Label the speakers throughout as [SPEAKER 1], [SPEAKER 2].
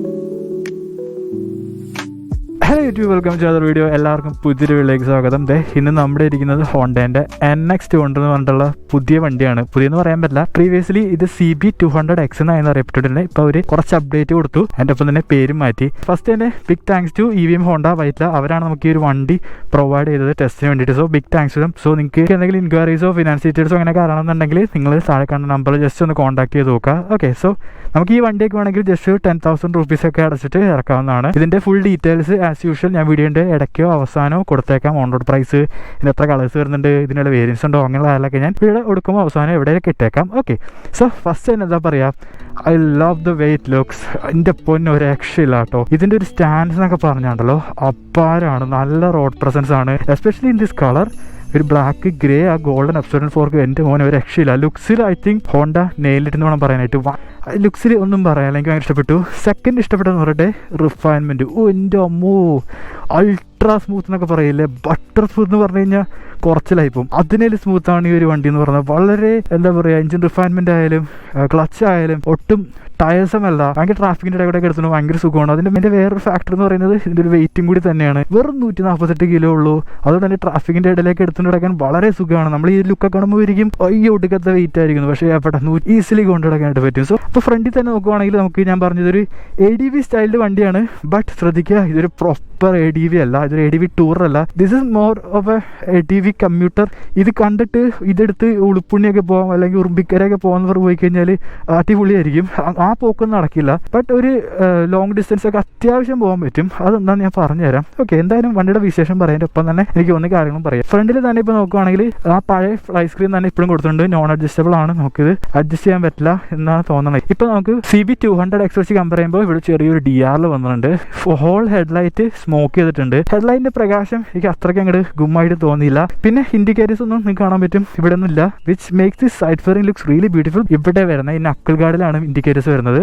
[SPEAKER 1] Thank you. Hello YouTube welcome to video എല്ലാവർക്കും പുതിയൊരു വീഡിയോയിലേക്ക് സ്വാഗതം ദേ ഇന്ന് നമ്മുടെ ഇരിക്കുന്നത് ഹോണ്ടേൻ്റെ എൻ എക്സ് ടു ഹൺഡ്രഡ് എന്ന് പറഞ്ഞിട്ടുള്ള പുതിയ വണ്ടിയാണ് പുതിയെന്ന് പറയാൻ പറ്റില്ല പ്രീവിയസ്ലി ഇത് C B two hundred X എന്നായിരുന്നു അറിയപ്പെട്ടിട്ടുണ്ട് ഇപ്പോൾ അവർ കുറച്ച് അപ്ഡേറ്റ് കൊടുത്തു എൻ്റെ ഒപ്പം തന്നെ പേര് മാറ്റി ഫസ്റ്റ് തന്നെ big thanks to E V M Honda Vyttila അവരാണ് നമുക്ക് ഈ ഒരു വണ്ടി പ്രൊവൈഡ് ചെയ്തത് ടെസ്റ്റിന് വേണ്ടിയിട്ട് so big thanks to so നിങ്ങൾക്ക് എന്തെങ്കിലും ഇൻക്വയറീസോ ഫിനാൻസ് ഡീറ്റെയിൽസോ അങ്ങനെ എന്നുണ്ടെങ്കിൽ നിങ്ങൾ താഴെ കാണുന്ന നമ്പർ ജസ്റ്റ് ഒന്ന് കോൺടാക്ട് ചെയ്ത് നോക്കുക ഓക്കെ സോ നമുക്ക് ഈ വണ്ടിയൊക്കെ വേണമെങ്കിൽ ജസ്റ്റ് ടെൻ തൗസൻഡ് റുപ്പീസ് ഒക്കെ അടച്ചിട്ട് ഇറക്കാവുന്നതാണ് ഇതിൻ്റെ full details as as usual ഞാൻ വീഡിയോൻ്റെ ഇടയ്ക്കോ അവസാനമോ കൊടുത്തേക്കാം ഓൺറോഡ് പ്രൈസ് ഇതിന് എത്ര കളേഴ്സ് വരുന്നുണ്ട് ഇതിനുള്ള വേരിയൻസ് ഉണ്ടോ അങ്ങനെയുള്ള കാര്യങ്ങളൊക്കെ ഞാൻ വീട് എടുക്കുമ്പോൾ അവസാനം എവിടെയൊക്കെ ഇട്ടേക്കാം ഓക്കെ സോ ഫസ്റ്റ് തന്നെ എന്താ പറയുക I love the way it looks എൻ്റെ പൊന്ന് ഒരു രക്ഷയില്ല കേട്ടോ ഇതിൻ്റെ ഒരു സ്റ്റാൻഡ്സ് എന്നൊക്കെ പറഞ്ഞാണ്ടല്ലോ അപ്പാരാണ് നല്ല റോഡ് പ്രസൻസ് ആണ് എസ്പെഷ്യലി ഇൻ ദിസ് കളർ ഒരു ബ്ലാക്ക് ഗ്രേ ആ ഗോൾഡൻ അബ്സോർഡൻ ഫോർക്ക് എൻ്റെ മോനെ ഒരു രക്ഷയില്ല ലുക്സിൽ ഐ തിങ്ക് ഹോണ്ട നെയിലിട്ടെന്ന് വേണം പറയാനായിട്ട് ലുക്സിൽ ഒന്നും പറയാനില്ല എനിക്ക് ഭയങ്കര ഇഷ്ടപ്പെട്ടു സെക്കൻഡ് ഇഷ്ടപ്പെട്ടെന്ന് പറയട്ടെ റിഫൈൻമെൻറ്റ് ഓ എൻ്റെ അമ്മോ അൾട്രാ സ്മൂത്ത് എന്നൊക്കെ പറയില്ലേ ബട്ടർ സ്മൂത്ത് എന്ന് പറഞ്ഞു കഴിഞ്ഞാൽ കുറച്ചിലായി പോകും അതിനേൽ സ്മൂത്താണ് ഈ ഒരു വണ്ടി എന്ന് പറഞ്ഞാൽ വളരെ എന്താ പറയുക എഞ്ചിൻ റിഫൈൻമെൻ്റ് ആയാലും ക്ലച്ച് ആയാലും ഒട്ടും ടയേഴ്സും അല്ല ഭയങ്കര ട്രാഫിക്കിൻ്റെ ഇടയിൽ കൂടെ എടുത്തു ഭയങ്കര സുഖമാണ് അതിൻ്റെ എൻ്റെ വേറൊരു ഫാക്ടർ എന്ന് പറയുന്നത് ഇതിൻ്റെ ഒരു വെയിറ്റും കൂടി തന്നെയാണ് വെറും നൂറ്റി നാൽപ്പത്തെട്ട് കിലോ ഉള്ളൂ അതുകൊണ്ട് തന്നെ ട്രാഫിക്കിൻ്റെ ഇടയിലേക്ക് എടുത്തുകൊണ്ട് കിടക്കാൻ വളരെ സുഖമാണ് നമ്മൾ ഈ ലുക്കൊക്കെ കാണുമ്പോൾ ഇരിക്കും ഈ ഒടുക്കത്തെ വെയിറ്റ് ആയിരിക്കുന്നു പക്ഷേ എവിടെ ഈസിലി കൊണ്ടു കിടക്കാനായിട്ട് പറ്റും സോ ഇപ്പോൾ ഫ്രണ്ടിൽ തന്നെ നോക്കുവാണെങ്കിൽ നമുക്ക് ഞാൻ പറഞ്ഞതൊരു എ ഡി വി സ്റ്റൈലിൻ്റെ വണ്ടിയാണ് ബട്ട് ശ്രദ്ധിക്കുക ഇതൊരു പ്രോപ്പർ എ ഡി വി അല്ല ഇതൊരു എ ഡി വി ടൂർ അല്ല this is more of A D V commuter ഇത് കണ്ടിട്ട് ഇതെടുത്ത് ഉളുപ്പുണ്ണിയൊക്കെ പോകാം അല്ലെങ്കിൽ ഉറുമ്പിക്കരയൊക്കെ പോകുന്നവർ പോയി കഴിഞ്ഞാൽ അടിപൊളിയായിരിക്കും ആ പോക്കൊന്നും നടക്കില്ല ബട്ട് ഒരു ലോങ് ഡിസ്റ്റൻസ് ഒക്കെ അത്യാവശ്യം പോകാൻ പറ്റും അതെന്താണെന്ന് ഞാൻ പറഞ്ഞുതരാം ഓക്കെ എന്തായാലും വണ്ടിയുടെ വിശേഷം പറയാൻ്റെ ഒപ്പം തന്നെ എനിക്ക് ഒന്ന് കാര്യങ്ങളും പറയാം ഫ്രണ്ടിൽ തന്നെ ഇപ്പോൾ നോക്കുവാണെങ്കിൽ ആ പഴയ ഫ്ലൈ സ്ക്രീൻ തന്നെ ഇപ്പോഴും കൊടുത്തിട്ടുണ്ട് നോൺ അഡ്ജസ്റ്റബിൾ ആണ് നോക്കിയത് അഡ്ജസ്റ്റ് ചെയ്യാൻ പറ്റില്ല എന്നാണ് തോന്നണത് ഇപ്പോൾ നമുക്ക് C B two hundred X വെച്ച് കമ്പയർ ചെയ്യുമ്പോൾ ഇവിടെ ചെറിയൊരു ഡി ആറിൽ വന്നിട്ടുണ്ട് ഹോൾ ഹെഡ്ലൈറ്റ് സ്മോക്ക് ചെയ്തിട്ടുണ്ട് ഹെഡ്ലൈറ്റിൻ്റെ പ്രകാശം എനിക്ക് അത്രയ്ക്ക് അങ്ങോട്ട് ഗുമ്മായിട്ട് തോന്നിയില്ല പിന്നെ ഇൻഡിക്കേറ്റേഴ്സ് ഒന്നും നിങ്ങൾക്ക് കാണാൻ പറ്റും ഇവിടെ ഒന്നുമില്ല which makes this side fairing looks really beautiful ഇവിടെ വരുന്ന ഈ അക്കിൾ ഗാർഡിലാണ് ഇൻഡിക്കേറ്റേഴ്സ് വരുന്നത്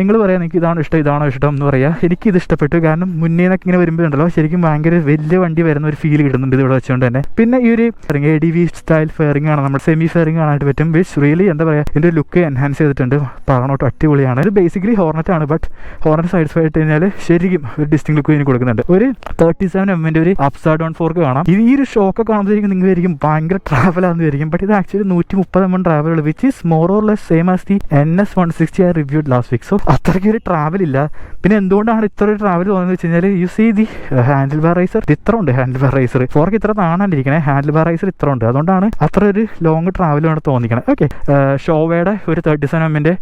[SPEAKER 1] നിങ്ങൾ പറയാം എനിക്ക് ഇതാണ് ഇഷ്ടം ഇതാണോ ഇഷ്ടം എന്ന് പറയാം എനിക്ക് ഇത് ഇഷ്ടപ്പെട്ടു കാരണം മുന്നേ നിന്നൊക്കെ ഇങ്ങനെ വരുമ്പോഴുണ്ടല്ലോ ശരിക്കും ഭയങ്കര വലിയ വണ്ടി വരുന്ന ഒരു ഫീൽ കിട്ടുന്നുണ്ട് ഇവിടെ വെച്ചുകൊണ്ട് തന്നെ പിന്നെ ഈ ഒരു A D V style fairing ആണ് നമ്മുടെ സെമി ഫെയറിംഗ് കാണാനായിട്ട് പറ്റും വിച്ച് റിയലി എന്താ പറയുക എൻ്റെ ലുക്ക് എൻഹാൻസ് ചെയ്തിട്ടുണ്ട് പറഞ്ഞോട്ട് അടിപൊളിയാണ് ഇത് ബേസിക്കലി ഹോർണറ്റ് ആണ് ബട്ട് ഹോർണറ്റ് സൈഡ്സ് ആയിട്ട് കഴിഞ്ഞാൽ ശരിക്കും ഒരു ഡിസ്റ്റിംഗ് ലുക്ക് ഇതിന് കൊടുക്കുന്നുണ്ട് ഒരു തേർട്ടി സെവൻ എൻ്റെ ഒരു അപ്സൈഡ് വൺ ഫോർക്ക് കാണാം ഇത് ഈ ഒരു ഷോക്ക് കാണുമ്പോഴേക്കും നിങ്ങൾ ആയിരിക്കും ഭയങ്കര ട്രാവൽ ആണെന്ന് വിചാരിക്കും ബട്ട് ഇത് ആക്ച്വലി നൂറ്റി മുപ്പത് എം ട്രാവൽ ഉള്ളൂ which is more or less same as the N S one sixty R reviewed last week so അത്രയ്ക്ക് ഒരു ട്രാവൽ ഇല്ല പിന്നെ എന്തുകൊണ്ടാണ് ഇത്ര ഒരു ട്രാവൽ തോന്നുന്നത് വെച്ച് കഴിഞ്ഞാൽ you see the handlebar riser ഇത്ര ഉണ്ട് ഹാൻഡിൽ ബാർ റൈസർ ഫോർക്ക് ഇത്ര താണാണ്ടിരിക്കണേ ഹാൻഡിൽ ബാർ റൈസർ ഇത്ര ഉണ്ട് അതുകൊണ്ടാണ് അത്ര ഒരു ലോങ് ട്രാവലാണ് തോന്നിക്കണേ ഓക്കെ ഷോവയുടെ uh, ഒരു തേർട്ടി സെവൻ എമ്മിൻ്റെ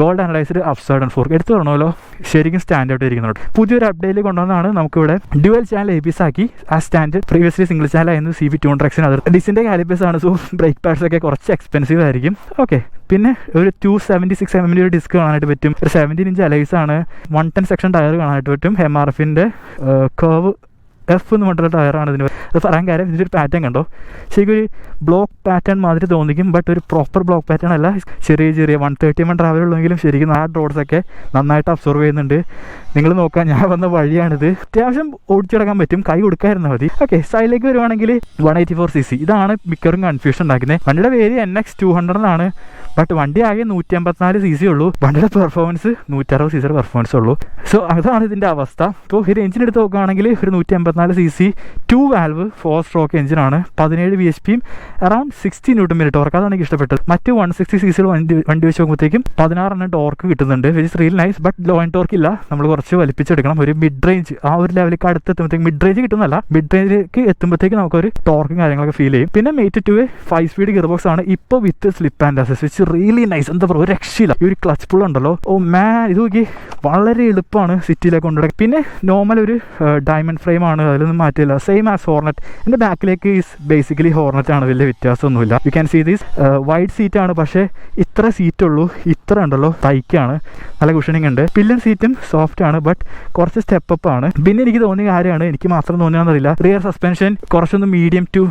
[SPEAKER 1] ഗോൾഡ് അനലൈസ്ഡ് അപ്സൈഡ് ആൻഡ് ഫോർക്ക് എടുത്തു പറഞ്ഞല്ലോ ശരിക്കും സ്റ്റാൻഡ് ഔട്ട് ഇരിക്കുന്നുണ്ട് പുതിയൊരു അപ്ഡേറ്റിൽ കൊണ്ടുവന്നാണ് നമുക്കിവിടെ ഡ്യുവൽ ചാനൽ എ പിസ് ആക്കി ആ സ്റ്റാൻഡേർഡ് പ്രീവിയസ്ലി സിംഗിൾ ചാനൽ ആയിരുന്നു സി വി ടു ട്രക്സിന് അത് ഡിസിൻ്റെ കാലിപ്പേഴ്സ് ആണ് സോ ബ്രേക്ക് പാഡ്സ് ഒക്കെ കുറച്ച് എക്സ്പെൻസീവ് ആയിരിക്കും ഓക്കെ പിന്നെ ഒരു ടു സെവൻറ്റി സിക്സ് എം ഒരു ഡിസ്ക് കാണാനായിട്ട് പറ്റും ഒരു സെവൻറ്റീൻ ഇഞ്ച് അലൈസ് ആണ് വൺ ടെൻ സെക്ഷൻ ടയർ കാണാനായിട്ട് പറ്റും എം ആർ എഫിൻ്റെ കർവ് എഫ് എന്ന് പറഞ്ഞിട്ടുള്ള ടയറാണ് ഇതിന് അത് പറയാൻ കാര്യം ഇതിൻ്റെ ഒരു പാറ്റേൺ കണ്ടോ ശരിക്കും ഒരു ബ്ലോക്ക് പാറ്റേൺ മാതിരി തോന്നിക്കും ബട്ട് ഒരു പ്രോപ്പർ ബ്ലോക്ക് പാറ്റേൺ അല്ല ചെറിയ ചെറിയ വൺ തേർട്ടി എം ട്രാവൽ ഉള്ളെങ്കിലും ശരിക്കും ആ റോഡ്സൊക്കെ നന്നായിട്ട് അബ്സർവ് ചെയ്യുന്നുണ്ട് നിങ്ങൾ നോക്കാം ഞാൻ വന്ന വഴിയാണിത് അത്യാവശ്യം ഓടിച്ചടക്കാൻ പറ്റും കൈ കൊടുക്കായിരുന്നാൽ മതി ഓക്കെ സൈഡിലേക്ക് വരുവാണെങ്കിൽ one eighty four C C ഇതാണ് മിക്കവാറും കൺഫ്യൂഷൻ ഉണ്ടാക്കുന്നത് വണ്ടിയുടെ പേര് എൻ എക്സ് ടു ഹൺഡ്രഡ് എന്നാണ് ബട്ട് വണ്ടി ആകെ നൂറ്റി അമ്പത്തിനാല് സി സി ഉള്ളൂ വണ്ടിയുടെ പെർഫോമൻസ് അറുപത് സി സിയുടെ പെർഫോമൻസ് ഉള്ളൂ സോ അതാണ് ഇതിൻ്റെ അവസ്ഥ സോ ഒരു എഞ്ചിൻ എടുത്ത് നോക്കുകയാണെങ്കിൽ ഒരു നൂറ്റി അമ്പത്തിനാല് C C two valve four stroke എഞ്ചിനാണ് പതിനേഴ് ബി എച്ച് പിയും around sixty newton minute torque അതാണ് എനിക്ക് ഇഷ്ടപ്പെട്ടത് മറ്റ് വൺ സിക്സ്റ്റി സി സിയിൽ വണ്ടി വണ്ടി വെച്ച് നോക്കുമ്പോഴത്തേക്കും പതിനാറെണ്ണം ടോർക്ക് കിട്ടുന്നുണ്ട് which is real nice but low end torque ഇല്ല നമ്മൾ കുറച്ച് വലിപ്പിച്ചെടുക്കണം ഒരു മിഡ് റേഞ്ച് ആ ഒരു ലെവലിലേക്ക് അടുത്ത് എത്തുമ്പോഴത്തേക്കും മിഡ് റേഞ്ച് കിട്ടുന്നല്ല മിഡ് റേഞ്ചിലേക്ക് എത്തുമ്പോഴത്തേക്ക് നമുക്കൊരു ടോർക്കും കാര്യങ്ങളൊക്കെ ഫീൽ ചെയ്യും പിന്നെ mate to five speed gear box ആണ് ഇപ്പോൾ with slip and assist which really nice എന്താ പറയുക ഒരു രക്ഷയില്ല ഈ ഒരു ക്ലച്ച് പുള്ള ഉണ്ടല്ലോ ഓ മാ ഇത് നോക്കി വളരെ എളുപ്പമാണ് സിറ്റിയിലേക്ക് കൊണ്ടുവരാൻ പിന്നെ നോർമൽ ഒരു ഡയമണ്ട് ഫ്രെയിം ആണ് അതിലൊന്നും മാറ്റില്ല സെയിം ആസ് ഹോർണറ്റ് എന്റെ ബാക്കിലേക്ക് ഈസ് ബേസിക്കലി ഹോർണറ്റ് ആണ് വലിയ വ്യത്യാസമൊന്നുമില്ല you can see these wide seat ആണ് പക്ഷേ ഇത്ര സീറ്റ് സീറ്റുള്ളൂ ഇത്ര ഉണ്ടല്ലോ തൈക്കാണ് നല്ല കുഷണിങ് ഉണ്ട് പില്ലൻ സീറ്റും സോഫ്റ്റ് ആണ് ബട്ട് കുറച്ച് സ്റ്റെപ്പ് ആണ് പിന്നെ എനിക്ക് തോന്നിയ കാര്യമാണ് എനിക്ക് മാത്രം തോന്നിയാണെന്നറിയില്ല റിയർ സസ്പെൻഷൻ കുറച്ചൊന്ന് മീഡിയം ടു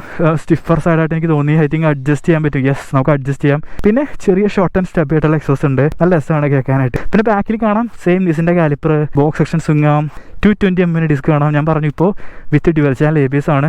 [SPEAKER 1] സ്റ്റിഫർ സൈഡായിട്ട് എനിക്ക് തോന്നി ഐ തിങ്ക് അഡ്ജസ്റ്റ് ചെയ്യാൻ പറ്റും യെസ് നമുക്ക് അഡ്ജസ്റ്റ് ചെയ്യാം പിന്നെ ചെറിയ ഷോർട്ട് ആൻഡ് സ്റ്റെപ്പ് ആയിട്ടുള്ള എക്സോസ് ഉണ്ട് നല്ല രസമാണ് കേൾക്കാനായിട്ട് പിന്നെ ബാക്കിൽ കാണാം സെയിം മിസിൻ്റെ കാലിപ്പർ ബോക്സ് സെക്ഷൻ സ്വിങ്ങാം ടു ട്വൻറ്റി എൻ്റെ ഡിസ്ക് കാണാം ഞാൻ പറഞ്ഞു ഇപ്പോൾ with dual channel A B S ആണ്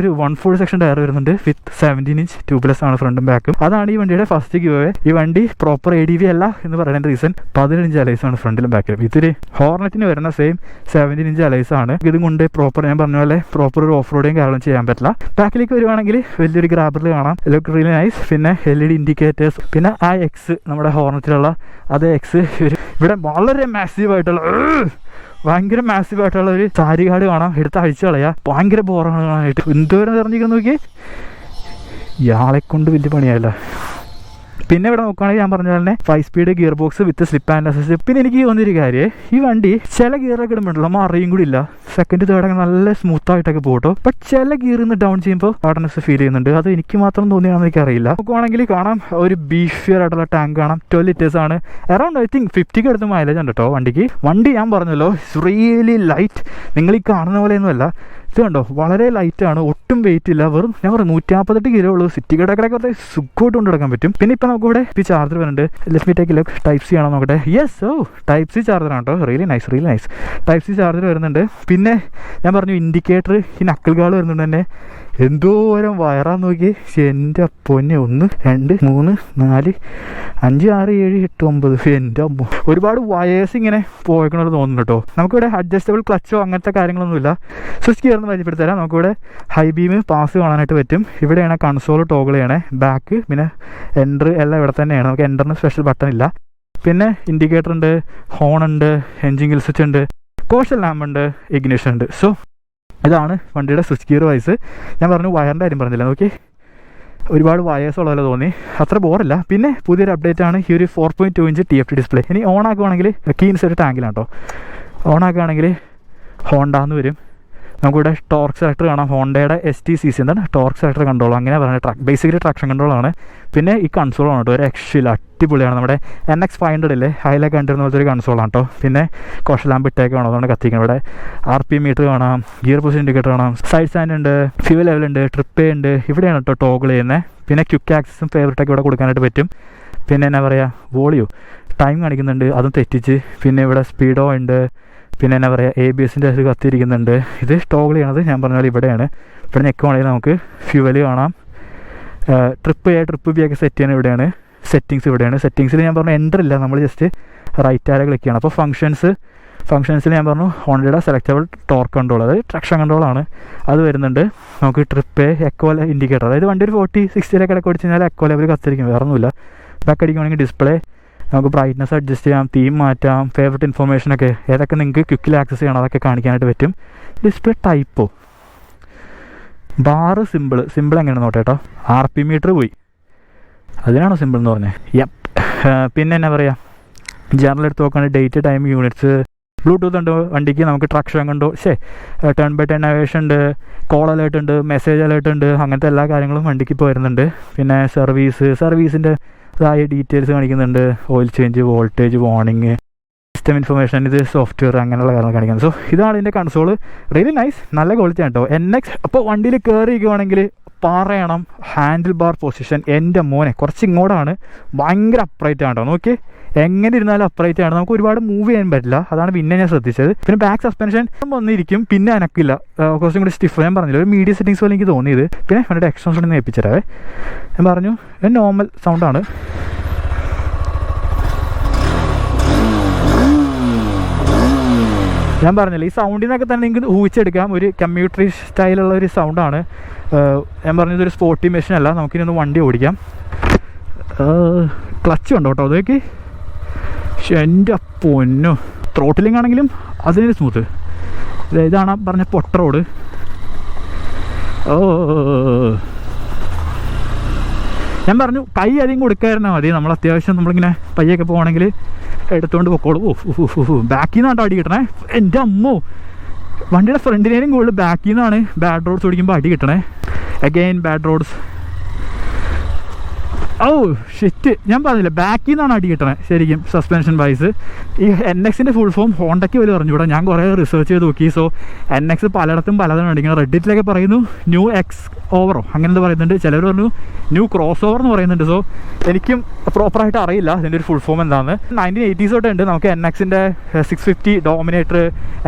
[SPEAKER 1] ഒരു വൺ ഫോർ സെക്ഷൻ ടയർ വരുന്നുണ്ട് വിത്ത് സെവൻറ്റീൻ ഇഞ്ച് ട്യൂബ്ലെസ് ആണ് ഫ്രണ്ടും ബാക്കും അതാണ് ഈ വണ്ടിയുടെ ഫസ്റ്റ് ക്യൂ ഈ വണ്ടി പ്രോപ്പർ എ ഡി വി അല്ല എന്ന് പറയുന്ന റീസൺ പതിനഞ്ച് അലൈസ് ആണ് ഫ്രണ്ടിലും ബാക്കിലും ഇതൊരു ഹോർണറ്റിന് വരുന്ന സെയിം സെവൻറ്റീൻ ഇഞ്ച് അലൈസ് ആണ് ഇതും കൊണ്ട് പ്രോപ്പർ ഞാൻ പറഞ്ഞ പോലെ പ്രോപ്പർ ഒരു ഓഫ് റോഡിങ് കാര്യങ്ങളും ചെയ്യാൻ പറ്റില്ല ബാക്കിലേക്ക് വരുവാണെങ്കിൽ വലിയൊരു ഗ്രാബറിൽ കാണാം ലുക്ക് നൈസ് പിന്നെ എൽ ഇ ഡി ഇൻഡിക്കേറ്റേഴ്സ് പിന്നെ ആ എക്സ് നമ്മുടെ ഹോർണറ്റിലുള്ള അതേ എക്സ് ഇവിടെ വളരെ മാസീവായിട്ടുള്ള ഭയങ്കര മാസീവ് ആയിട്ടുള്ള ഒരു സാരി കാട് കാണാം എടുത്ത് അഴിച്ചു കളയാ ഭയങ്കര ബോറാണ് കാണാനായിട്ട് എന്തോരം നിറഞ്ഞിരിക്കുന്നു നോക്കി ഇയാളെ കൊണ്ട് വലിയ പണിയായല്ലോ പിന്നെ ഇവിടെ നോക്കുകയാണെങ്കിൽ ഞാൻ പറഞ്ഞ പോലെ five speed gear box with slip and assist പിന്നെ എനിക്ക് തോന്നിയൊരു കാര്യം ഈ വണ്ടി ചില ഗിയറൊക്കെ ഇടുമ്പോണ്ടല്ലോ നമ്മൾ അറിയും കൂടി ഇല്ല സെക്കൻഡ് ഒക്കെ നല്ല സ്മൂത്ത് ആയിട്ടൊക്കെ പോട്ടോ ബട്ട് ചില ഗിയർ നിന്ന് ഡൗൺ ചെയ്യുമ്പോൾ ഹാർഡ്നെസ് ഫീൽ ചെയ്യുന്നുണ്ട് അത് എനിക്ക് മാത്രം തോന്നിയാണെന്ന് അറിയില്ല നോക്കുവാണെങ്കിൽ കാണാം ഒരു ബീഫിയർ ആയിട്ടുള്ള ടാങ്ക് കാണാം ട്വൽവ് ലിറ്റേഴ്സ് ആണ് അറൌണ്ട് ഐ തിങ്ക് ഫിഫ്റ്റിക്ക് അടുത്ത് മൈലേജ് ഉണ്ട് കേട്ടോ വണ്ടിക്ക് വണ്ടി ഞാൻ പറഞ്ഞല്ലോ റിയലി ലൈറ്റ് നിങ്ങൾ ഈ കാണുന്ന പോലെയൊന്നുമല്ല ഇത് കണ്ടോ വളരെ ലൈറ്റാണ് ഒട്ടും വെയിറ്റ് ഇല്ല വെറും ഞാൻ പറഞ്ഞു നൂറ്റാപ്പത്തെട്ട് കിലോ ഉള്ളൂ സിറ്റി കുറച്ച് സുഖമായിട്ട് കൊണ്ട് നടക്കാൻ പറ്റും പിന്നെ ഇപ്പോൾ നമുക്ക് ഇവിടെ ഈ ചാർജർ വരുന്നുണ്ട് let take look type C ആണോ നോക്കട്ടെ yes oh type C charger ആണോ really nice really nice type C charger വരുന്നുണ്ട് പിന്നെ ഞാൻ പറഞ്ഞു ഇൻഡിക്കേറ്റർ ഈ നക്കിൾ കാൾ വരുന്നുണ്ട് തന്നെ എന്തോരം വയറാൻ നോക്കി എൻ്റെ പൊന്നെ ഒന്ന് രണ്ട് മൂന്ന് നാല് അഞ്ച് ആറ് ഏഴ് എട്ട് ഒമ്പത് എൻ്റെ അമ്മ ഒരുപാട് വയേഴ്സ് ഇങ്ങനെ പോയിക്കണമെന്ന് തോന്നുന്നു കേട്ടോ നമുക്കിവിടെ അഡ്ജസ്റ്റബിൾ ക്ലച്ചോ അങ്ങനത്തെ കാര്യങ്ങളൊന്നുമില്ല സ്വിച്ച് കയറുന്ന പരിചയപ്പെടുത്തരാം നമുക്കിവിടെ ഹൈ ബീം പാസ് കാണാനായിട്ട് പറ്റും ഇവിടെയാണ് കൺസോൾ ടോഗിൾ ചെയ്യണേ ബാക്ക് പിന്നെ എൻ്റർ എല്ലാം ഇവിടെ തന്നെയാണ് നമുക്ക് എൻ്ററിന് സ്പെഷ്യൽ ബട്ടൺ ഇല്ല പിന്നെ ഇൻഡിക്കേറ്റർ ഉണ്ട് ഹോൺ ഉണ്ട് എൻജിൻ ഗിൽ സ്വിച്ച് ഉണ്ട് കോഷൽ ലാമ്പ് ഉണ്ട് ഇഗ്നിഷൻ ഉണ്ട് സോ ഇതാണ് വണ്ടിയുടെ സ്വിച്ച് ഗിയർ വൈസ് ഞാൻ പറഞ്ഞു വയറിൻ്റെ കാര്യം പറഞ്ഞില്ല നോക്കി ഒരുപാട് വയേഴ്സ് ഉള്ളതല്ല തോന്നി അത്ര ബോറില്ല പിന്നെ പുതിയൊരു അപ്ഡേറ്റ് ആണ് ഈ ഒരു four point two inch T F T display ഇനി ഓൺ ആക്കുവാണെങ്കിൽ കീൻസ് ഒരു ടാങ്കിലാണ് കേട്ടോ ഓൺ ആക്കുവാണെങ്കിൽ ഹോണ്ട എന്ന് വരും നമുക്കിവിടെ ടോർക്ക് സെലക്ടർ കാണാം ഹോണ്ടയുടെ എസ് ടി സി സി എന്താണ് ടോർക്ക് സെലക്ടർ കൺട്രോൾ അങ്ങനെ പറഞ്ഞ ട്രാക്ക് ബേസിക്കലി ട്രാക്ഷൻ കൺട്രോൾ ആണ് പിന്നെ ഈ ആണ് കേട്ടോ ഒരു എക്സിൽ അടിപൊളിയാണ് നമ്മുടെ എൻ എക്സ് ഫൈവ് ഹൺഡ്രഡ് ഇല്ലേ ഹൈലൈ കണ്ടിരുന്ന പോലത്തെ ഒരു ആണ് കേട്ടോ പിന്നെ കോഷലാമ്പ് ഇട്ടേക്ക് വേണം അതുകൊണ്ട് കത്തിക്കണം ഇവിടെ ആർ പി മീറ്റർ കാണാം ഗിയർ പൊസിഷൻ ഇൻഡിക്കേറ്റർ കാണാം സൈഡ് സാൻഡ് ഉണ്ട് ഫ്യൂ ലെവൽ ഉണ്ട് ട്രിപ്പ് ഉണ്ട് ഇവിടെയാണ് കേട്ടോ ടോഗിൾ ചെയ്യുന്നത് പിന്നെ ക്യുക്ക് ആക്സസും ഫേവറേറ്റൊക്കെ ഇവിടെ കൊടുക്കാനായിട്ട് പറ്റും പിന്നെ എന്നാ പറയുക വോളിയോ ടൈം കാണിക്കുന്നുണ്ട് അതും തെറ്റിച്ച് പിന്നെ ഇവിടെ സ്പീഡോ ഉണ്ട് പിന്നെ എന്നാ പറയുക എ ബി എസിൻ്റെ ഒരു കത്തിയിരിക്കുന്നുണ്ട് ഇത് സ്റ്റോക്ക് ചെയ്യണത് ഞാൻ പറഞ്ഞ പോലെ ഇവിടെയാണ് ഇവിടെ ഞെക്കുവാണെങ്കിൽ നമുക്ക് ഫ്യുവൽ കാണാം ട്രിപ്പ് എ ട്രിപ്പ് ബി ഒക്കെ സെറ്റ് ചെയ്യണം ഇവിടെയാണ് സെറ്റിങ്സ് ഇവിടെയാണ് സെറ്റിങ്സിൽ ഞാൻ പറഞ്ഞു എൻ്റർ ഇല്ല നമ്മൾ ജസ്റ്റ് റൈറ്റ് ആരെ ക്ലിക്ക് ചെയ്യണം അപ്പോൾ ഫംഗ്ഷൻസ് ഫംഗ്ഷൻസിൽ ഞാൻ പറഞ്ഞു ഹോണ്ടയുടെ സെലക്റ്റബിൾ ടോർക്ക് കൺട്രോൾ അതായത് ട്രക്ഷൻ കൺട്രോളാണ് അത് വരുന്നുണ്ട് നമുക്ക് ട്രിപ്പ് എക്കോ ഇൻഡിക്കേറ്റർ അതായത് വണ്ടി ഒരു ഫോർട്ടി സിക്സ്റ്റിയിലൊക്കെ ഇടയ്ക്ക് ഓടിച്ചു കഴിഞ്ഞാൽ എക്കോ ലെവൽ കത്തിരിക്കും വേറൊന്നുമില്ല ബാക്ക് അടിക്കുവാണെങ്കിൽ ഡിസ്പ്ലേ നമുക്ക് ബ്രൈറ്റ്നസ് അഡ്ജസ്റ്റ് ചെയ്യാം തീം മാറ്റാം ഫേവററ്റ് ഇൻഫർമേഷനൊക്കെ ഏതൊക്കെ നിങ്ങൾക്ക് ക്വിക്കിൽ ആക്സസ് ചെയ്യണം അതൊക്കെ കാണിക്കാനായിട്ട് പറ്റും ഡിസ്പ്ലേ ടൈപ്പോ ബാറ് സിമ്പിൾ സിമ്പിൾ എങ്ങനെയാണ് നോട്ടെ ആർ പി മീറ്റർ പോയി അതിനാണോ സിമ്പിൾ എന്ന് പറഞ്ഞത് യപ്പ് പിന്നെ എന്നാ പറയുക ജനറൽ എടുത്ത് നോക്കുകയാണെങ്കിൽ ഡേറ്റ് ടൈം യൂണിറ്റ്സ് ബ്ലൂടൂത്ത് ഉണ്ട് വണ്ടിക്ക് നമുക്ക് ട്രക്ഷൻ കണ്ടു ശേ ടേൺ ബൈ ടേൺ അവേഷൻ ഉണ്ട് കോൾ അലേർട്ട് ഉണ്ട് മെസ്സേജ് അലേർട്ട് ഉണ്ട് അങ്ങനത്തെ എല്ലാ കാര്യങ്ങളും വണ്ടിക്ക് ഇപ്പോൾ വരുന്നുണ്ട് പിന്നെ സർവീസ് സർവീസിൻ്റെ ഇതായ ഡീറ്റെയിൽസ് കാണിക്കുന്നുണ്ട് ഓയിൽ ചേഞ്ച് വോൾട്ടേജ് വാണിങ് സിസ്റ്റം ഇൻഫർമേഷൻ ഇത് സോഫ്റ്റ്വെയർ അങ്ങനെയുള്ള കാര്യങ്ങൾ കാണിക്കുന്നത് സോ ഇതാണ് ഇതിൻ്റെ കൺസോൾ റിയലി നൈസ് നല്ല ക്വാളിറ്റി ആണ് കേട്ടോ എൻ എക്സ് അപ്പോൾ വണ്ടിയിൽ കയറിയിരിക്കുവാണെങ്കിൽ പറയണം ഹാൻഡിൽ ബാർ പൊസിഷൻ എൻ്റെ മോനെ കുറച്ച് ഇങ്ങോട്ടാണ് ഭയങ്കര അപ്രൈറ്റ് ആണ് കേട്ടോ നോക്കി എങ്ങനെ ഇരുന്നാലും അപ്രൈറ്റ് ആണ് നമുക്ക് ഒരുപാട് മൂവ് ചെയ്യാൻ പറ്റില്ല അതാണ് പിന്നെ ഞാൻ ശ്രദ്ധിച്ചത് പിന്നെ ബാക്ക് സസ്പെൻഷൻ വന്നിരിക്കും പിന്നെ അനക്കില്ല കുറച്ചും കൂടി സ്റ്റിഫ് ഞാൻ പറഞ്ഞില്ല ഒരു മീഡിയ സെറ്റിങ്സ് പോലെ എനിക്ക് തോന്നിയത് പിന്നെ അവരുടെ ഞാൻ ഒന്ന് ഏൽപ്പിച്ചിട്ടേ ഞാൻ പറഞ്ഞു നോർമൽ സൗണ്ടാണ് ഞാൻ പറഞ്ഞില്ല ഈ സൗണ്ടിൽ നിന്നൊക്കെ തന്നെ നിങ്ങൾക്ക് ഊഹിച്ചെടുക്കാം ഒരു കമ്മ്യൂട്ടറി സ്റ്റൈലുള്ള ഒരു സൗണ്ടാണ് ഞാൻ പറഞ്ഞത് ഒരു സ്പോർട്ടി മെഷീൻ അല്ല നമുക്കിനി ഒന്ന് വണ്ടി ഓടിക്കാം ക്ലച്ച് ഉണ്ടോ കേട്ടോ അതൊക്കെ എൻ്റെ പൊന്നു ത്രോട്ടിലിംഗ് ആണെങ്കിലും അതിന് സ്മൂത്ത് ഇതാണ് പറഞ്ഞ പൊട്ട റോഡ് ഓ ഞാൻ പറഞ്ഞു കൈ അധികം കൊടുക്കായിരുന്നാൽ മതി നമ്മൾ അത്യാവശ്യം നമ്മളിങ്ങനെ പയ്യൊക്കെ പോകണമെങ്കിൽ എടുത്തുകൊണ്ട് പൊക്കോളൂ ബാക്കിൽ നിന്നാണ് അടി കിട്ടണേ എൻ്റെ അമ്മോ വണ്ടിയുടെ ഫ്രണ്ടിനേരും കൂടുതൽ ബാക്കിൽ നിന്നാണ് ബാഡ് റോഡ്സ് ഓടിക്കുമ്പോൾ അടി കിട്ടണേ again bad roads oh shit ഞാൻ പറഞ്ഞില്ല ബാക്കിൽ നിന്നാണ് അടി കിട്ടണത് ശരിക്കും സസ്പെൻഷൻ വൈസ് ഈ എൻ എക്സിൻ്റെ ഫുൾ ഫോം ഹോണ്ടയ്ക്ക് വലിയ അറിഞ്ഞുകൂടാ ഞാൻ കുറേ റിസർച്ച് ചെയ്ത് നോക്കി സോ എൻ എക്സ് പലയിടത്തും പലതാണ് അടിക്കുന്നത് റെഡിറ്റിലൊക്കെ പറയുന്നു ന്യൂ എക്സ് ഓവറോ അങ്ങനെ പറയുന്നുണ്ട് ചിലർ പറഞ്ഞു ന്യൂ ക്രോസ് ഓവർ എന്ന് പറയുന്നുണ്ട് സോ എനിക്കും പ്രോപ്പറായിട്ട് അറിയില്ല ഇതിൻ്റെ ഒരു ഫുൾ ഫോം എന്താണ് നയൻറ്റീൻ എയ്റ്റീസ് തൊട്ട് ഉണ്ട് നമുക്ക് എൻ എക്സിൻ്റെ six fifty dominator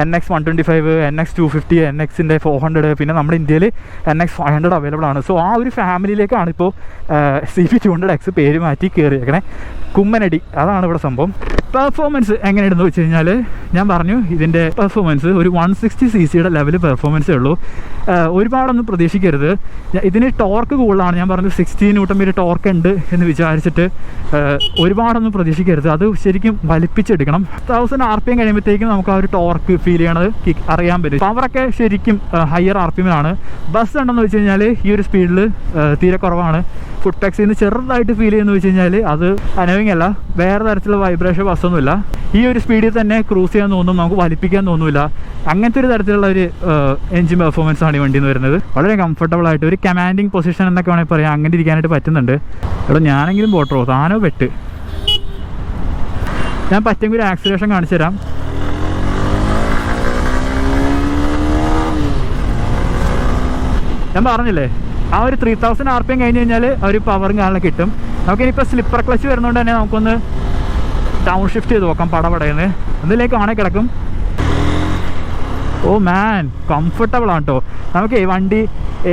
[SPEAKER 1] N X one twenty five N X two fifty N എക്സിൻ്റെ ഫോർ ഹൺഡ്രഡ് പിന്നെ നമ്മുടെ ഇന്ത്യയിൽ N X five hundred available ആണ് സോ ആ ഒരു ഫാമിലിയിലേക്കാണ് ഇപ്പോൾ സി ഫി ടു ഹൺഡ്രഡ് എക്സ് പേര് മാറ്റി കയറിയേക്കണേ കുമ്മനടി അതാണ് ഇവിടെ സംഭവം പെർഫോമൻസ് എങ്ങനെയുണ്ടെന്ന് വെച്ച് കഴിഞ്ഞാൽ ഞാൻ പറഞ്ഞു ഇതിൻ്റെ പെർഫോമൻസ് ഒരു വൺ സിക്സ്റ്റി സി സിയുടെ ലെവൽ പെർഫോമൻസേ ഉള്ളൂ ഒരുപാടൊന്നും പ്രതീക്ഷിക്കരുത് ഇതിന് ടോർക്ക് കൂടുതലാണ് ഞാൻ പറഞ്ഞത് സിക്സ്റ്റീൻ ഊട്ടം മീറ്റർ ടോർക്ക് ഉണ്ട് എന്ന് വിചാരിച്ചിട്ട് ഒരുപാടൊന്നും പ്രതീക്ഷിക്കരുത് അത് ശരിക്കും വലിപ്പിച്ചെടുക്കണം തൗസൻഡ് ആർ പി എം കഴിയുമ്പോഴത്തേക്കും നമുക്ക് ആ ഒരു ടോർക്ക് ഫീൽ ചെയ്യണത് അറിയാൻ പറ്റും പവറൊക്കെ ശരിക്കും ഹയർ ആർ പി എമ്മിലാണ് ബസ് ഉണ്ടെന്ന് വെച്ച് കഴിഞ്ഞാൽ ഈ ഒരു സ്പീഡിൽ തീരെ കുറവാണ് ഫുഡ് ടാക്സിന്ന് നിന്ന് ചെറു ചെറുതായിട്ട് ഫീൽ ചെയ്യുന്നു വെച്ച് കഴിഞ്ഞാൽ അത് അനവിങ് അല്ല വേറെ തരത്തിലുള്ള വൈബ്രേഷൻ ബസ്സൊന്നുമില്ല ഈ ഒരു സ്പീഡിൽ തന്നെ ക്രൂസ് ചെയ്യാൻ തോന്നും നമുക്ക് വലിപ്പിക്കാൻ തോന്നുമില്ല അങ്ങനത്തെ ഒരു തരത്തിലുള്ള ഒരു എഞ്ചിൻ പെർഫോമൻസ് ആണ് ഈ വണ്ടിന്ന് വരുന്നത് വളരെ കംഫർട്ടബിൾ ആയിട്ട് ഒരു കമാൻഡിങ് പൊസിഷൻ എന്നൊക്കെ വേണമെങ്കിൽ പറയാം അങ്ങനെ ഇരിക്കാനായിട്ട് പറ്റുന്നുണ്ട് എടോ ഞാനെങ്കിലും പോട്ടോ താനോ പെട്ട് ഞാൻ പറ്റുമെങ്കിൽ ഒരു ആക്സിലേഷൻ കാണിച്ചു തരാം ഞാൻ പറഞ്ഞില്ലേ ആ ഒരു three thousand R P M കഴിഞ്ഞ് കഴിഞ്ഞാൽ ഒരു പവറും കാണാൻ കിട്ടും നമുക്ക് ഇനിയിപ്പോൾ സ്ലിപ്പർ ക്ലച്ച് വരുന്നതുകൊണ്ട് തന്നെ നമുക്കൊന്ന് ഡൗൺ ഷിഫ്റ്റ് ചെയ്ത് നോക്കാം പടപടയെന്ന് എന്തിലേക്ക് ഓണേ കിടക്കും ഓ മാൻ കംഫർട്ടബിൾ ആണ് കേട്ടോ നമുക്ക് വണ്ടി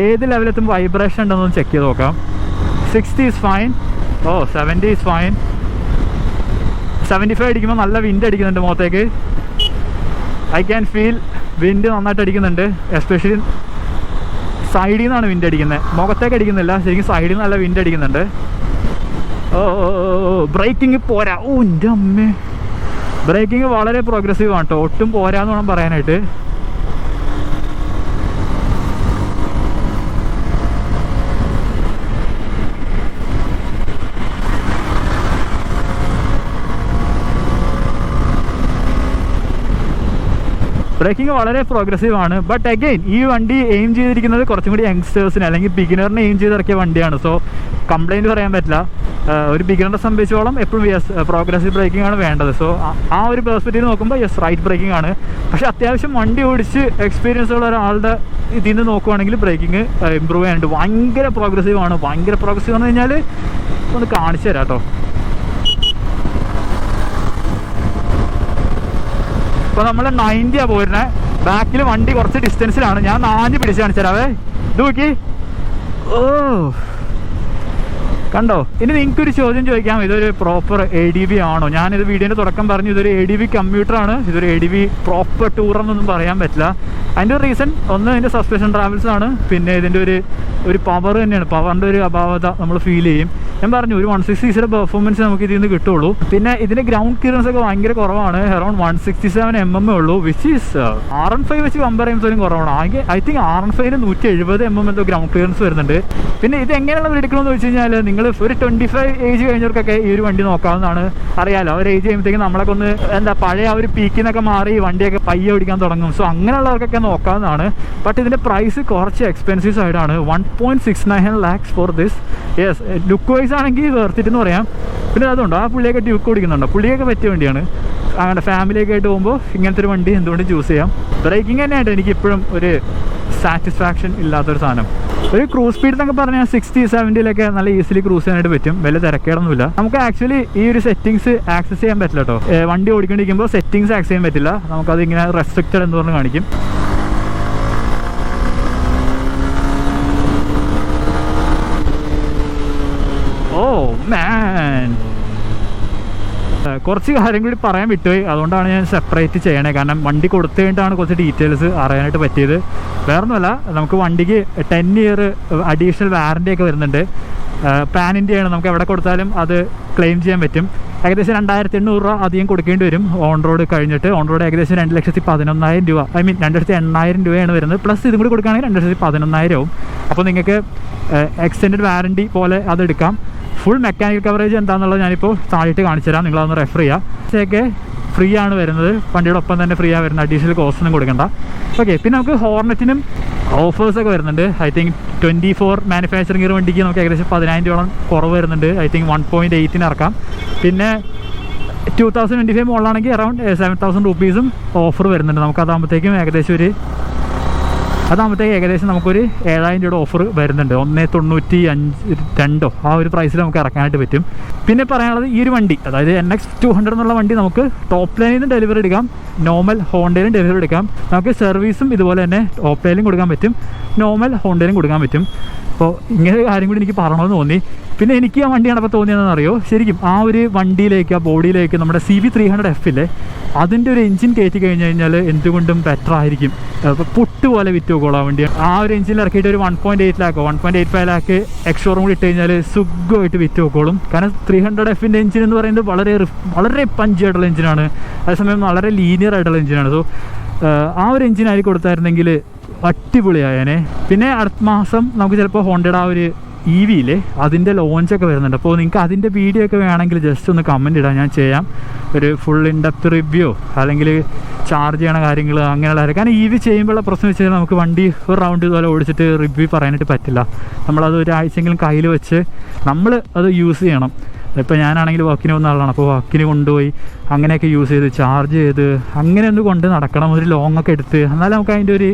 [SPEAKER 1] ഏത് ലെവലെത്തുമ്പോൾ വൈബ്രേഷൻ ഉണ്ടെന്നൊന്ന് ചെക്ക് ചെയ്ത് നോക്കാം sixty is fine oh seventy is fine seventy five അടിക്കുമ്പോൾ നല്ല വിൻഡ് അടിക്കുന്നുണ്ട് മുഖത്തേക്ക് ഐ ക്യാൻ ഫീൽ വിൻഡ് നന്നായിട്ട് അടിക്കുന്നുണ്ട് എസ്പെഷ്യലി സൈഡിൽ നിന്നാണ് വിൻഡ് അടിക്കുന്നത് മുഖത്തേക്ക് അടിക്കുന്നില്ല ശരിക്കും സൈഡിൽ നിന്ന് നല്ല വിൻഡ് അടിക്കുന്നുണ്ട് ഓ ബ്രേക്കിംഗ് പോരാ ഓ എൻ്റെ അമ്മേ ബ്രേക്കിംഗ് വളരെ പ്രോഗ്രസീവ് ആണ് കേട്ടോ ഒട്ടും പോരാന്ന് വേണം പറയാനായിട്ട് ബ്രേക്കിംഗ് വളരെ പ്രോഗ്രസീവ് ആണ് ബട്ട് അഗെയിൻ ഈ വണ്ടി എയിം ചെയ്തിരിക്കുന്നത് കുറച്ചും കൂടി യങ്സ്റ്റേഴ്സിന് അല്ലെങ്കിൽ ബിഗിനറിനെ എയിം ചെയ്തിറക്കിയ വണ്ടിയാണ് സോ കംപ്ലൈൻറ്റ് പറയാൻ പറ്റില്ല ഒരു ബിഗിനറെ സംബന്ധിച്ചോളം എപ്പോഴും യെസ് പ്രോഗ്രസീവ് ബ്രേക്കിംഗ് ആണ് വേണ്ടത് സോ ആ ഒരു പെർസ്പെക്റ്റീവ് നോക്കുമ്പോൾ യെസ് റൈറ്റ് ബ്രേക്കിംഗ് ആണ് പക്ഷേ അത്യാവശ്യം വണ്ടി ഓടിച്ച് എക്സ്പീരിയൻസ് ഉള്ള ഒരാളുടെ ഇതിൽ നിന്ന് നോക്കുവാണെങ്കിൽ ബ്രേക്കിംഗ് ഇമ്പ്രൂവ് ചെയ്യാനുണ്ട് ഭയങ്കര പ്രോഗ്രസീവ് ആണ് ഭയങ്കര പ്രോഗ്രസീവ് എന്ന് കഴിഞ്ഞാൽ ഒന്ന് കാണിച്ചു തരാം കേട്ടോ അപ്പൊ നമ്മൾ ആ പോരുന്നത് ബാക്കിൽ വണ്ടി കുറച്ച് ഡിസ്റ്റൻസിലാണ് ഞാൻ നാഞ്ഞ് പിടിച്ച് കാണിച്ചരാവേ ഇത് നോക്കി ഓ കണ്ടോ ഇനി ഒരു ചോദ്യം ചോദിക്കാം ഇതൊരു പ്രോപ്പർ എ ഡി ബി ആണോ ഞാനിത് വീഡിയോൻ്റെ തുടക്കം പറഞ്ഞു ഇതൊരു എ ഡി ബി കമ്പ്യൂട്ടറാണ് ഇതൊരു എ ഡി ബി പ്രോപ്പർ എന്നൊന്നും പറയാൻ പറ്റില്ല അതിൻ്റെ ഒരു റീസൺ ഒന്ന് ഇതിൻ്റെ സസ്പെൻഷൻ ട്രാവൽസ് ആണ് പിന്നെ ഇതിൻ്റെ ഒരു ഒരു പവർ തന്നെയാണ് പവറിൻ്റെ ഒരു അഭാവത നമ്മൾ ഫീൽ ചെയ്യും ഞാൻ പറഞ്ഞു ഒരു വൺ സിയുടെ പെർഫോമൻസ് നമുക്ക് ഇതിൽ നിന്ന് കിട്ടുള്ളൂ പിന്നെ ഇതിന്റെ ഗ്രൗണ്ട് ക്ലിയറൻസ് ഒക്കെ ഭയങ്കര കുറവാണ് around one sixty seven M M ഉള്ളൂ which is R N five വെച്ച് കമ്പയർ ചെയ്യുമ്പോഴും കുറവാണ് ആകെ ഐ തിങ്ക് ആർ എൻ ഫൈവിന് നൂറ്റി എഴുപത് എം എം എന്തോ ഗ്രൗണ്ട് ക്ലിയറൻസ് വരുന്നുണ്ട് പിന്നെ ഇത് എങ്ങനെയാണ് എടുക്കണമെന്ന് വെച്ച് കഴിഞ്ഞാൽ നിങ്ങൾ ഒരു ട്വന്റി ഫൈവ് ഏജ് കഴിഞ്ഞവർക്കൊക്കെ ഈ ഒരു വണ്ടി നോക്കാവുന്നതാണ് അറിയാലോ അവർ ഏജ് കഴിയുമ്പോഴത്തേക്കും നമ്മളൊക്കെ ഒന്ന് എന്താ പഴയ ആ ഒരു പീക്കിനൊക്കെ മാറി വണ്ടിയൊക്കെ പയ്യ ഓടിക്കാൻ തുടങ്ങും സോ അങ്ങനെയുള്ളവർക്കൊക്കെ നോക്കാവുന്നതാണ് ബട്ട് ഇതിന്റെ പ്രൈസ് കുറച്ച് എക്സ്പെൻസീവ് സൈഡാണ് one point six nine lakhs for this yes look wise size ആണെങ്കിൽ വേർത്തിട്ടെന്ന് പറയാം പിന്നെ അതുകൊണ്ട് ആ പുള്ളിയൊക്കെ ഡ്യൂക്ക് ഓടിക്കുന്നുണ്ടോ പുള്ളിയൊക്കെ പറ്റിയ വണ്ടിയാണ് അങ്ങനെ ഫാമിലിയൊക്കെ ആയിട്ട് പോകുമ്പോൾ ഇങ്ങനത്തെ ഒരു വണ്ടി എന്തുകൊണ്ട് ചൂസ് ചെയ്യാം ബ്രേക്കിംഗ് തന്നെയായിട്ട് എനിക്ക് ഇപ്പോഴും ഒരു സാറ്റിസ്ഫാക്ഷൻ ഇല്ലാത്തൊരു സാധനം ഒരു ക്രൂസ് സ്പീഡ് എന്നൊക്കെ പറഞ്ഞാൽ സിക്സ്റ്റി സെവൻറ്റിയിലൊക്കെ നല്ല ഈസിലി ക്രൂസ് ചെയ്യാനായിട്ട് പറ്റും വലിയ തിരക്കേടൊന്നുമില്ല നമുക്ക് ആക്ച്വലി ഈ ഒരു സെറ്റിംഗ്സ് ആക്സസ് ചെയ്യാൻ പറ്റില്ല കേട്ടോ വണ്ടി ഓടിക്കൊണ്ടിരിക്കുമ്പോൾ സെറ്റിംഗ്സ് ആക്സസ് ചെയ്യാൻ പറ്റില്ല നമുക്കത് ഇങ്ങനെ റെസ്ട്രിക്റ്റഡ് എന്ന് പറഞ്ഞ് കാണിക്കും മാൻ കുറച്ച് കാര്യം കൂടി പറയാൻ വിട്ടുപോയി അതുകൊണ്ടാണ് ഞാൻ സെപ്പറേറ്റ് ചെയ്യണേ കാരണം വണ്ടി കൊടുത്തു കഴിഞ്ഞിട്ടാണ് കുറച്ച് ഡീറ്റെയിൽസ് അറിയാനായിട്ട് പറ്റിയത് വേറൊന്നുമല്ല നമുക്ക് വണ്ടിക്ക് ടെൻ ഇയർ അഡീഷണൽ വാറൻറ്റി ഒക്കെ വരുന്നുണ്ട് പാൻ ഇന്ത്യയാണ് നമുക്ക് എവിടെ കൊടുത്താലും അത് ക്ലെയിം ചെയ്യാൻ പറ്റും ഏകദേശം രണ്ടായിരത്തി എണ്ണൂറ് രൂപ അധികം കൊടുക്കേണ്ടി വരും ഓൺ റോഡ് കഴിഞ്ഞിട്ട് ഓൺ റോഡ് ഏകദേശം രണ്ട് ലക്ഷത്തി പതിനൊന്നായിരം രൂപ ഐ മീൻ രണ്ട് ലക്ഷത്തി എണ്ണായിരം രൂപയാണ് വരുന്നത് പ്ലസ് ഇതും കൂടി കൊടുക്കുകയാണെങ്കിൽ രണ്ട് ലക്ഷത്തി ആവും അപ്പോൾ നിങ്ങൾക്ക് എക്സ്റ്റെൻഡ് വാറണ്ടി പോലെ അതെടുക്കാം ഫുൾ മെക്കാനിക്കൽ കവറേജ് എന്താണെന്നുള്ളത് ഞാനിപ്പോൾ താഴെയിട്ട് കാണിച്ചു തരാം നിങ്ങളതൊന്ന് റെഫർ ചെയ്യാം ഇതൊക്കെ ഫ്രീ ആണ് വരുന്നത് വണ്ടിയുടെ ഒപ്പം തന്നെ ഫ്രീ ആണ് വരുന്നത് അഡീഷണൽ കോസ്റ്റ് ഒന്നും കൊടുക്കണ്ട ഓക്കെ പിന്നെ നമുക്ക് ഹോർണറ്റിനും ഓഫേഴ്സൊക്കെ വരുന്നുണ്ട് I think twenty four manufacturing വണ്ടിക്ക് നമുക്ക് ഏകദേശം പതിനായിരം രൂപയോളം കുറവ് വരുന്നുണ്ട് ഐ തിങ്ക് വൺ പോയിൻറ്റ് എയ്റ്റിന് ഇറക്കാം പിന്നെ ടു തൗസൻഡ് ട്വൻറ്റി ഫൈവ് മുകളിലാണെങ്കിൽ അറൗണ്ട് സെവൻ തൗസൻഡ് റുപ്പീസും ഓഫർ വരുന്നുണ്ട് നമുക്ക് അതാകുമ്പോഴത്തേക്കും ഏകദേശം ഒരു അതാകുമ്പോഴത്തേക്ക് ഏകദേശം നമുക്കൊരു ഏഴായിരം രൂപയുടെ ഓഫർ വരുന്നുണ്ട് ഒന്നേ തൊണ്ണൂറ്റി അഞ്ച് രണ്ടോ ആ ഒരു പ്രൈസിൽ നമുക്ക് ഇറക്കാനായിട്ട് പറ്റും പിന്നെ പറയാനുള്ളത് ഈ ഒരു വണ്ടി അതായത് എൻ എക്സ് ടു ഹൺഡ്രഡ് എന്നുള്ള വണ്ടി നമുക്ക് ടോപ്പ് ലൈനിൽ നിന്ന് ഡെലിവറി എടുക്കാം നോർമൽ ഹോണ്ടയിലും ഡെലിവറി എടുക്കാം നമുക്ക് സർവീസും ഇതുപോലെ തന്നെ ടോപ്പ് ലൈനിലും കൊടുക്കാൻ പറ്റും നോർമൽ ഹോണ്ടയിലും കൊടുക്കാൻ പറ്റും അപ്പോൾ ഇങ്ങനെ കാര്യം കൂടി എനിക്ക് പറയണമെന്ന് തോന്നി പിന്നെ എനിക്ക് ആ വണ്ടി കണ്ടപ്പോൾ തോന്നിയതെന്ന് അറിയോ ശരിക്കും ആ ഒരു വണ്ടിയിലേക്ക് ആ ബോഡിയിലേക്ക് നമ്മുടെ സി വി ത്രീ ഹൺഡ്രഡ് എഫിലെ അതിൻ്റെ ഒരു എഞ്ചിൻ കയറ്റി കഴിഞ്ഞ് കഴിഞ്ഞാൽ എന്തുകൊണ്ടും ബെറ്റർ ആയിരിക്കും പൊട്ടുപോലെ വിറ്റ് രൂപയുള്ള വണ്ടി ആ ഒരു എഞ്ചിനിൽ ഇറക്കിയിട്ട് ഒരു one point eight lakh one point eight five lakh ex showroom കൂടി ഇട്ട് കഴിഞ്ഞാൽ സുഖമായിട്ട് വിറ്റ് നോക്കോളും കാരണം ത്രീ ഹൺഡ്രഡ് എഫിൻ്റെ എഞ്ചിൻ എന്ന് പറയുന്നത് വളരെ വളരെ പഞ്ചായിട്ടുള്ള എഞ്ചിനാണ് അതേസമയം വളരെ ലീനിയർ ആയിട്ടുള്ള എഞ്ചിനാണ് സോ ആ ഒരു എഞ്ചിൻ അതിൽ കൊടുത്തായിരുന്നെങ്കിൽ അടിപൊളിയായനെ പിന്നെ അടുത്ത മാസം നമുക്ക് ചിലപ്പോൾ ഹോണ്ടയുടെ ആ ഒരു ഇ വിയിലെ അതിൻ്റെ ലോഞ്ചൊക്കെ വരുന്നുണ്ട് അപ്പോൾ നിങ്ങൾക്ക് അതിൻ്റെ വീഡിയോ ഒക്കെ വേണമെങ്കിൽ ജസ്റ്റ് ഒന്ന് കമൻറ്റ് ഇടാം ഞാൻ ചെയ്യാം ഒരു ഫുൾ ഇൻഡപ്ത് റിവ്യൂ അല്ലെങ്കിൽ ചാർജ് ചെയ്യണ കാര്യങ്ങൾ അങ്ങനെയുള്ള കാരണം ഇ വി ചെയ്യുമ്പോഴുള്ള പ്രശ്നം വെച്ച് കഴിഞ്ഞാൽ നമുക്ക് വണ്ടി ഒരു റൗണ്ട് ഇതുപോലെ ഓടിച്ചിട്ട് റിവ്യൂ പറയാനായിട്ട് പറ്റില്ല നമ്മളത് ഒരാഴ്ചയെങ്കിലും കയ്യിൽ വെച്ച് നമ്മൾ അത് യൂസ് ചെയ്യണം ഇപ്പോൾ ഞാനാണെങ്കിൽ വക്കിന് പോകുന്ന ആളാണ് അപ്പോൾ വക്കിന് കൊണ്ടുപോയി അങ്ങനെയൊക്കെ യൂസ് ചെയ്ത് ചാർജ് ചെയ്ത് അങ്ങനെ ഒന്ന് കൊണ്ട് നടക്കണം ഒരു ലോങ് ഒക്കെ എടുത്ത് എന്നാലും നമുക്ക് അതിൻ്റെ ഒരു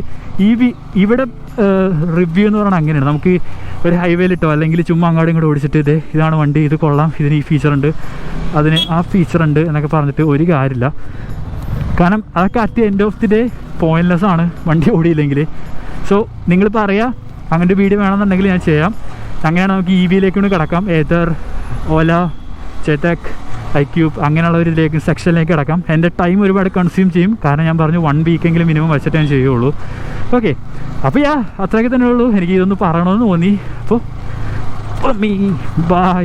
[SPEAKER 1] ഇ വി ഇവിടെ റിവ്യൂ എന്ന് പറഞ്ഞാൽ അങ്ങനെയാണ് നമുക്ക് ഒരു ഹൈവേയിലിട്ടോ അല്ലെങ്കിൽ ചുമ്മാ അങ്ങോട്ടും ഇങ്ങോട്ട് ഓടിച്ചിട്ട് ഇതേ ഇതാണ് വണ്ടി ഇത് കൊള്ളാം ഇതിന് ഈ ഫീച്ചർ ഉണ്ട് അതിന് ആ ഫീച്ചർ ഉണ്ട് എന്നൊക്കെ പറഞ്ഞിട്ട് ഒരു കാര്യമില്ല കാരണം അതൊക്കെ at end of the day pointless ആണ് വണ്ടി ഓടിയില്ലെങ്കിൽ സോ നിങ്ങൾ അങ്ങനെ ഒരു വീഡിയോ വേണമെന്നുണ്ടെങ്കിൽ ഞാൻ ചെയ്യാം അങ്ങനെയാണ് നമുക്ക് ഇ വിയിലേക്കൂടി കിടക്കാം ഏതർ ഓല ചേറ്റാക്ക് ഐ ക്യൂബ് അങ്ങനെയുള്ള ഒരു ലേക്ക് സെക്ഷനിലേക്ക് കിടക്കാം എൻ്റെ ടൈം ഒരുപാട് കൺസ്യൂം ചെയ്യും കാരണം ഞാൻ പറഞ്ഞു വൺ വീക്കെങ്കിലും മിനിമം വെച്ചിട്ട് ഞാൻ ചെയ്യുള്ളൂ ഓക്കെ അപ്പോൾ യാ അത്രയൊക്കെ തന്നെ ഉള്ളൂ എനിക്ക് ഇതൊന്ന് പറയണമെന്ന് തോന്നി അപ്പോൾ ബൈ